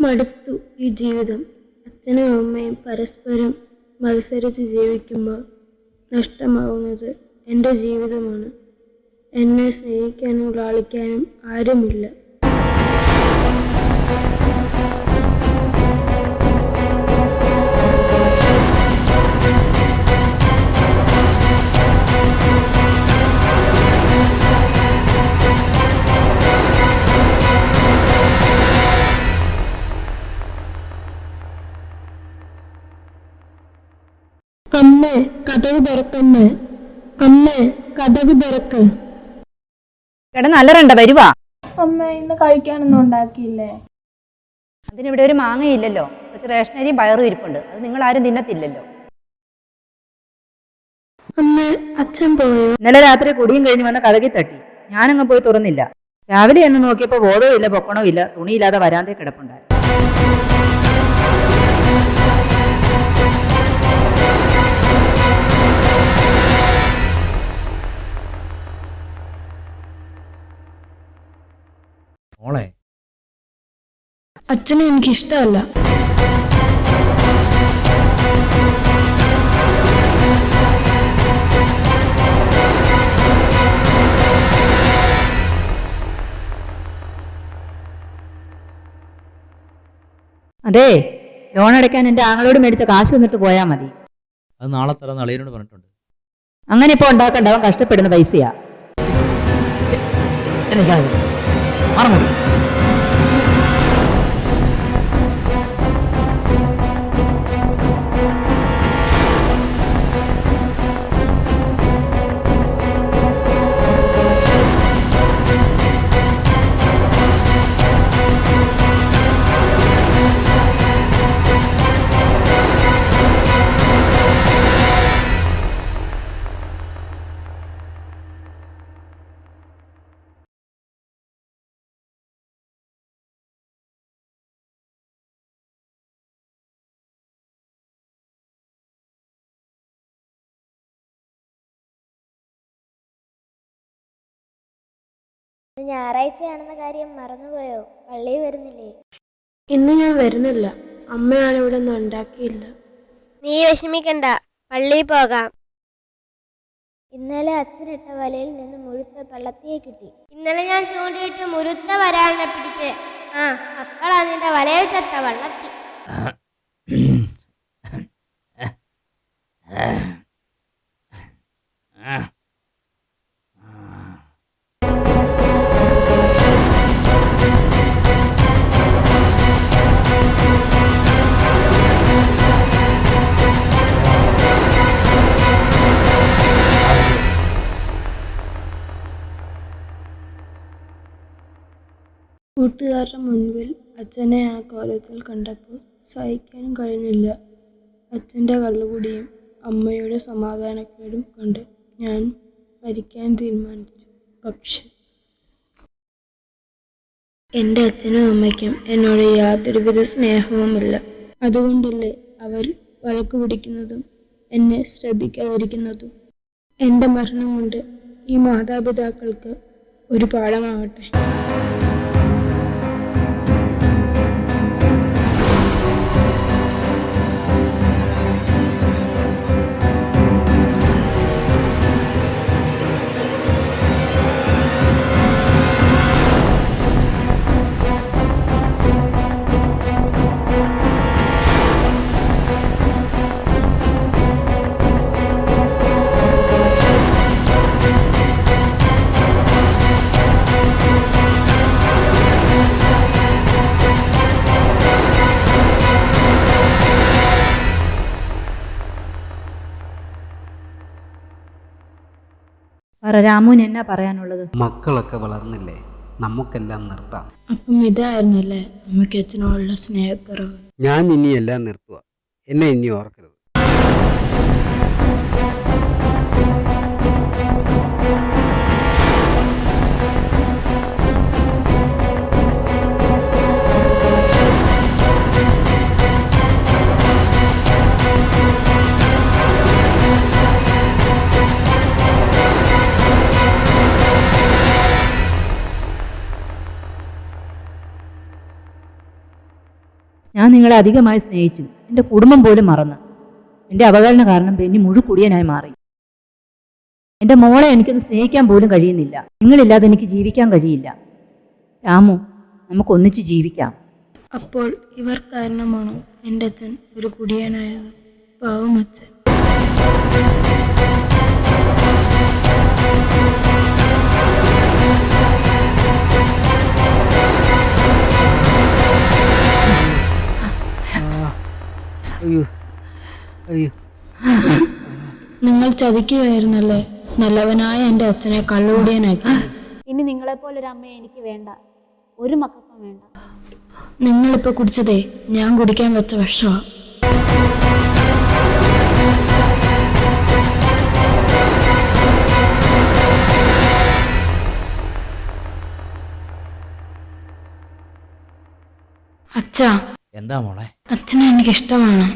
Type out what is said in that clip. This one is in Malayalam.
മടുത്തു ഈ ജീവിതം. അച്ഛനും അമ്മയും പരസ്പരം മത്സരിച്ച് ജീവിക്കുമ്പോൾ നഷ്ടമാവുന്നത് എന്റെ ജീവിതമാണ്. എന്നെ സ്നേഹിക്കാനും ലാളിക്കാനും ആരുമില്ല. അമ്മേ കഥവ് തുറക്കമ്മേ. അമ്മേ കഥവ് തുറക്ക്. കിടന്ന് അലറണ്ട വരുവാ. അമ്മ ഇന്ന് കഴിക്കാനൊന്നും ഉണ്ടാക്കിയില്ലേ? അതിനിവിടെ ഒരു മാങ്ങയില്ലല്ലോ. കുറച്ച് റേഷനരിയും പയറും ഇരിപ്പുണ്ട്. അത് നിങ്ങൾ ആരും തിന്നത്തില്ലല്ലോ. അമ്മേ അച്ഛൻ പോയോ? ഇന്നലെ രാത്രി കുടിയും കഴിഞ്ഞ് വന്ന കഥകി തട്ടി. ഞാനങ്ങ് പോയി തുറന്നില്ല. രാവിലെ എന്ന് നോക്കിയപ്പോൾ ബോധവും ഇല്ല പൊക്കണവും ഇല്ല തുണിയില്ലാതെ വരാന്തേ കിടപ്പുണ്ടായിരുന്നു. മോളെ. അച്ഛനെ എനിക്ക് ഇഷ്ടമല്ല അതെ ലോൺ അടയ്ക്കാൻ എന്റെ ആങ്ങളോട് മേടിച്ച കാശ് തന്നിട്ട് പോയാൽ മതി. അത് നാളെ തരാന്ന് അളിയനോട് പറഞ്ഞിട്ടുണ്ട്. അങ്ങനെ ഇപ്പോൾ ഉണ്ടാക്കണ്ട അവൻ കഷ്ടപ്പെടുന്ന പൈസയാ. മറന്നു. ഞായറാഴ്ചയാണെന്ന കാര്യം മറന്നുപോയോ? പള്ളിയിൽ വരുന്നില്ലേ? ഇന്ന് ഞാൻ വരുന്നില്ല. അമ്മയാണ് ഇവിടെ ഒന്നും ഉണ്ടാക്കിയില്ല. നീ വിഷമിക്കണ്ട. പള്ളിയിൽ പോകാം. ഇന്നലെ അച്ഛനിട്ട വലയിൽ നിന്ന് മുഴുത്ത പള്ളത്തിയെ കിട്ടി. ഇന്നലെ ഞാൻ ചൂണ്ടിയിട്ട് മുരുത്ത വരാലിനെ പിടിച്ച്. ആ അപ്പോഴാ നിന്റെ വലയിൽ ചത്ത വള്ളത്തി. കൂട്ടുകാരുടെ മുൻപിൽ അച്ഛനെ ആ കോലത്തിൽ കണ്ടപ്പോൾ സഹിക്കാനും കഴിഞ്ഞില്ല. അച്ഛന്റെ കള്ളുകുടിയും അമ്മയുടെ സമാധാനക്കേടും കണ്ട് ഞാൻ മരിക്കാൻ തീരുമാനിച്ചു. പക്ഷെ എന്റെ അച്ഛനും അമ്മയ്ക്കും എന്നോട് യാതൊരുവിധ സ്നേഹവുമില്ല. അതുകൊണ്ടല്ലേ അവർ വഴക്ക് പിടിക്കുന്നതും എന്നെ ശ്രദ്ധിക്കാതിരിക്കുന്നതും? എന്റെ മരണം കൊണ്ട് ഈ മാതാപിതാക്കൾക്ക് ഒരു പാഠമാകട്ടെ. പറ രാമുവിന് എന്നാ പറയാനുള്ളത്? മക്കളൊക്കെ വളർന്നില്ലേ നമുക്കെല്ലാം നിർത്താം. അപ്പം ഇതായിരുന്നല്ലേ അമ്മയ്ക്ക് അച്ഛനോടുള്ള സ്നേഹക്കുറവ്. ഞാൻ ഇനി എല്ലാം നിർത്തുക എന്നെ ഇനി ഓർക്കരുത്. ഞാൻ നിങ്ങളെ അധികമായി സ്നേഹിച്ചു. എന്റെ കുടുംബം പോലും മറന്ന്. എന്റെ അവഗണന കാരണം ബെന്നി മുഴുക്കുടിയനായി മാറി. എന്റെ മോളെ എനിക്കൊന്ന് സ്നേഹിക്കാൻ പോലും കഴിയുന്നില്ല. നിങ്ങളില്ലാതെ എനിക്ക് ജീവിക്കാൻ കഴിയില്ല. രാമു നമുക്ക് ഒന്നിച്ച് ജീവിക്കാം. അപ്പോൾ ഇവർ കാരണമാണോ എന്റെ അച്ഛൻ ഒരു കുടിയനായത്? പാവം അച്ഛൻ. അയ്യോ അയ്യോ. നിങ്ങൾ ചതിക്കുകയായിരുന്നല്ലേ? നല്ലവനായ എന്റെ അച്ഛനെ കള്ളുകൂടിയനാക്കി. ഇനി നിങ്ങളെപ്പോലൊരു അമ്മയെ എനിക്ക് വേണ്ട. ഒരു മക്കൾക്കും വേണ്ട. നിങ്ങളിപ്പോൾ കുടിച്ചതേ ഞാൻ കുടിക്കാൻ വെച്ച വിഷമാണ് അച്ഛാ എന്താ മോളെ? അച്ഛനെ എനിക്ക് ഇഷ്ടമാണ്